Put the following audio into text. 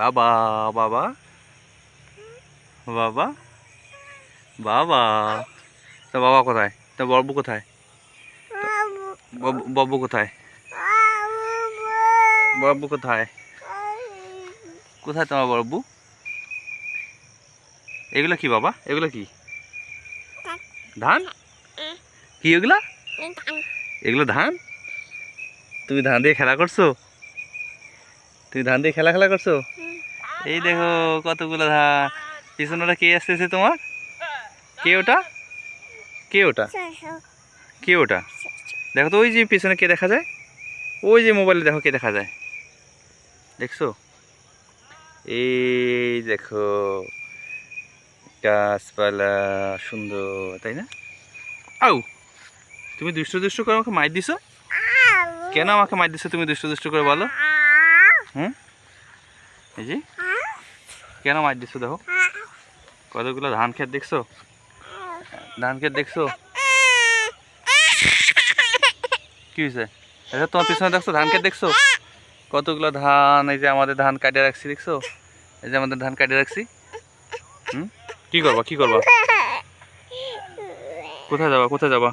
বাবা বাবা। বাবা। বাবা। তো বাবা কোথায়? তো বব্বু কোথায়? বব্বু কোথায়? বব্বু কোথায়? কোথায় তোমার বব্বু? এগুলো কি বাবা? এগুলো কি? ধান? কি এগুলা? এগুলো ধান? তুমি ধান দিয়ে খেলা করছ? তুমি ধান দিয়ে খেলা খেলা করছ? এই দেখো কতগুলো ধান পিছনে ওটা কে আসতেছে তোমার? কে ওটা? কে ওটা? কে ওটা? দেখো তো, ওই যে পিছনে কে দেখা যায়? ওই যে মোবাইলে দেখো কে দেখা যায়। দেখছ? এই দেখো, গাছপালা, সুন্দর, তাই না? আউ, তুমি দুষ্ট দুষ্ট করে আমাকে মাইর দিছো? কেন আমাকে মাইর দিছো তুমি দুষ্ট দুষ্ট করে বলো? হুম? এই যে। কেন মাইর দিছো দেখো। কতগুলো ধান খেত দেখছ? ধান খেত দেখছ? কি হয়েছে আচ্ছা তোমার পিছনে দেখছ? ধান খেত দেখছ? কতগুলো ধান, এই যে আমাদের ধান কাটিয়ে রাখছি, দেখছ? এই যে আমাদের ধান কাটিয়ে রাখছি। হুম? কি করবা? কি করবা? কোথায় যাবা? কোথায় যাবা?